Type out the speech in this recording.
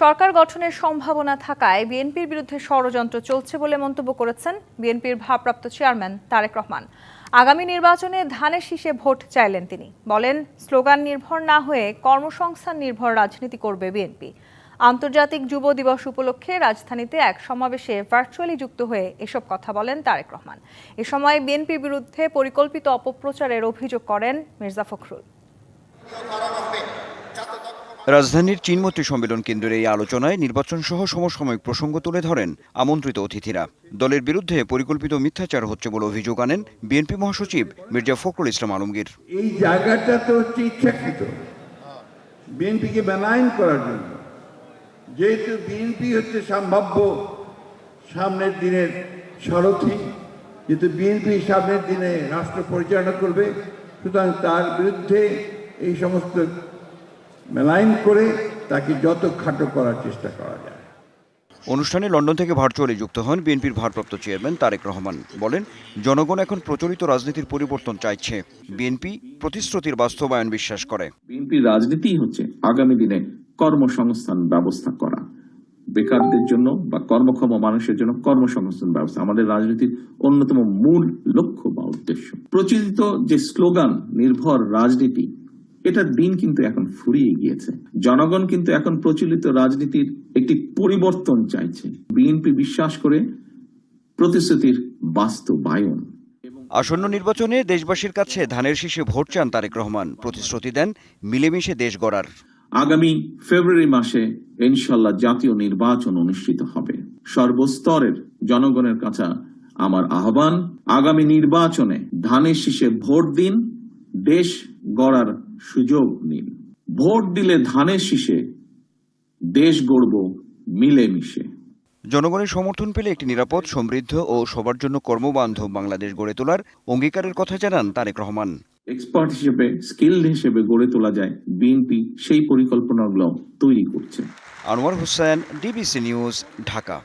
সরকার গঠনের সম্ভাবনা থাকায় বিএনপির বিরুদ্ধে ষড়যন্ত্র চলছে বলে মন্তব্য করেছেন বিএনপির ভারপ্রাপ্ত চেয়ারম্যান তারেক রহমান। আগামী নির্বাচনে ধানের শীষে ভোট চাইলেন তিনি। বলেন, স্লোগান নির্ভর না হয়ে কর্মসংস্থান নির্ভর রাজনীতি করবে বিএনপি। আন্তর্জাতিক যুব দিবস উপলক্ষে রাজধানীতে এক সমাবেশে ভার্চুয়ালি যুক্ত হয়ে এসব কথা বলেন তারেক রহমান। এ সময় বিএনপির বিরুদ্ধে পরিকল্পিত অপপ্রচারের অভিযোগ করেন মির্জা ফখরুল। রাজধানীর চীনমৈত্রী সম্মেলন কেন্দ্রের এই আলোচনায় নির্বাচন সহ সমসাময়িক প্রসঙ্গ তুলে ধরেন আমন্ত্রিত অতিথিরা। দলের বিরুদ্ধে পরিকল্পিত মিথ্যাচার হচ্ছে বলে অভিযোগ আনেন বিএনপি মহাসচিব মির্জা ফখরুল ইসলাম আলমগীর। এই জায়গাটা তো হচ্ছে ইচ্ছাকৃত। বিএনপিকে বেনাইন করার জন্য। যেহেতু বিএনপি হচ্ছে সম্ভাব্য সামনের দিনের সারথি, যেহেতু বিএনপি সামনের দিনে রাষ্ট্র পরিচালনা করবে, সুতরাং তার বিরুদ্ধে এই সমস্ত মেলাইন করে তাকে যত খাটো করার চেষ্টা করা যায়। অনুষ্ঠানে লন্ডন থেকে ভার্চুয়ালি যুক্ত হন বিএনপির ভারপ্রাপ্ত চেয়ারম্যান তারেক রহমান। বলেন জনগণ এখন প্রচলিত রাজনীতির পরিবর্তন চাইছে। বিএনপি প্রতিশ্রুতির বাস্তবায়ন বিশ্বাস করে। বিএনপির রাজনীতি হচ্ছে আগামী দিনে কর্মসংস্থান ব্যবস্থা করা। বেকারদের জন্য বা কর্মক্ষম মানুষের জন্য কর্মসংস্থান ব্যবস্থা আমাদের রাজনীতির অন্যতম মূল লক্ষ্য বা উদ্দেশ্য। প্রচলিত যে স্লোগান নির্ভর রাজনীতি এটার দিন কিন্তু এখন ফুরিয়ে গিয়েছে। জনগণ কিন্তু এখন প্রচলিত রাজনীতির একটি পরিবর্তন চাইছে। বিএনপি বিশ্বাস করে প্রতিশ্রুতির বাস্তবায়ন। আসন্ন নির্বাচনে দেশবাসীর কাছে ধানের শীষে ভোট চান তারেক রহমান। প্রতিশ্রুতি দেন মিলেমিশে দেশ গড়ার। আগামী ফেব্রুয়ারি মাসে ইনশাল্লাহ জাতীয় নির্বাচন অনুষ্ঠিত হবে। সর্বস্তরের জনগণের কাছে আমার আহ্বান আগামী নির্বাচনে ধানের শীষে ভোট দিন দেশ গড়ার সুযোগ নিন। ভোট দিলে ধানের শীষে দেশ গড়ব মিলেমিশে। জনগণের সমর্থন পেলে একটি নিরাপদ সমৃদ্ধ ও সবার জন্য কর্মবান্ধব বাংলাদেশ গড়ে তোলার অঙ্গীকারের কথা জানান তারেক রহমান। এক্সপার্ট হিসেবে স্কিল্ড হিসেবে গড়ে তোলা যায় বিএনপি সেই পরিকল্পনাগুলো তৈরি করছে। Anwar Hossain DBC news Dhaka.